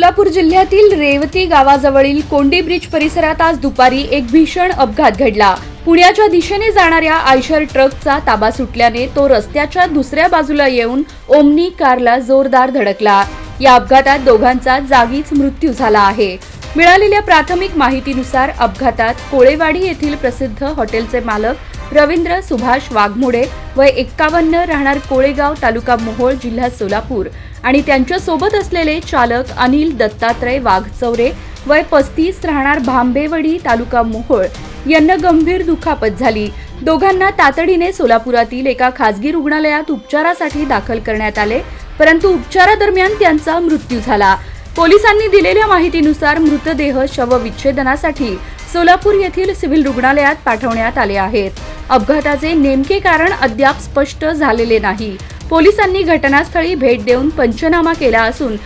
सोलापूर जिल्ह्यातील रेवती गावाजवळील कोंडी ब्रिज परिसरात आज दुपारी एक भीषण अपघात घडला. पुण्याच्या दिशेने जाणाऱ्या आयशर ट्रकचा ताबा सुटल्याने तो रस्त्याच्या दुसऱ्या बाजूला येऊन ओमनी कारला जोरदार धडकला. या अपघातात दोघांचा जागीच मृत्यू झाला आहे. मिळालेल्या प्राथमिक माहितीनुसार अपघातात कोळेवाडी येथील प्रसिद्ध हॉटेलचे मालक रवींद्र सुभाष वाघमोडे वय एक्कावन्न राहणार कोळेगाव तालुका मोहोळ जिल्हा सोलापूर. आणि त्यांच्यासोबत असलेले चालक अनिल दत्तात्रय वाघचौरे वय पस्तीस राहणार भांबेवडी तालुका मोहोळ. यांना गंभीर दुखापत झाली. दोघांना तातडीने सोलापुरातील एका खासगी रुग्णालयात उपचारासाठी दाखल करण्यात आले परंतु उपचारादरम्यान त्यांचा मृत्यू झाला. पोलिसांनी दिलेल्या माहितीनुसार मृतदेह शवविच्छेदनासाठी सोलापूर येथील सिव्हिल रुग्णालयात पाठवण्यात आले आहेत. अपघाताचे नेमके कारण अद्याप स्पष्ट झालेले नाही. पोलिसांनी घटनास्थळी भेट देऊन पंचनामा केला असून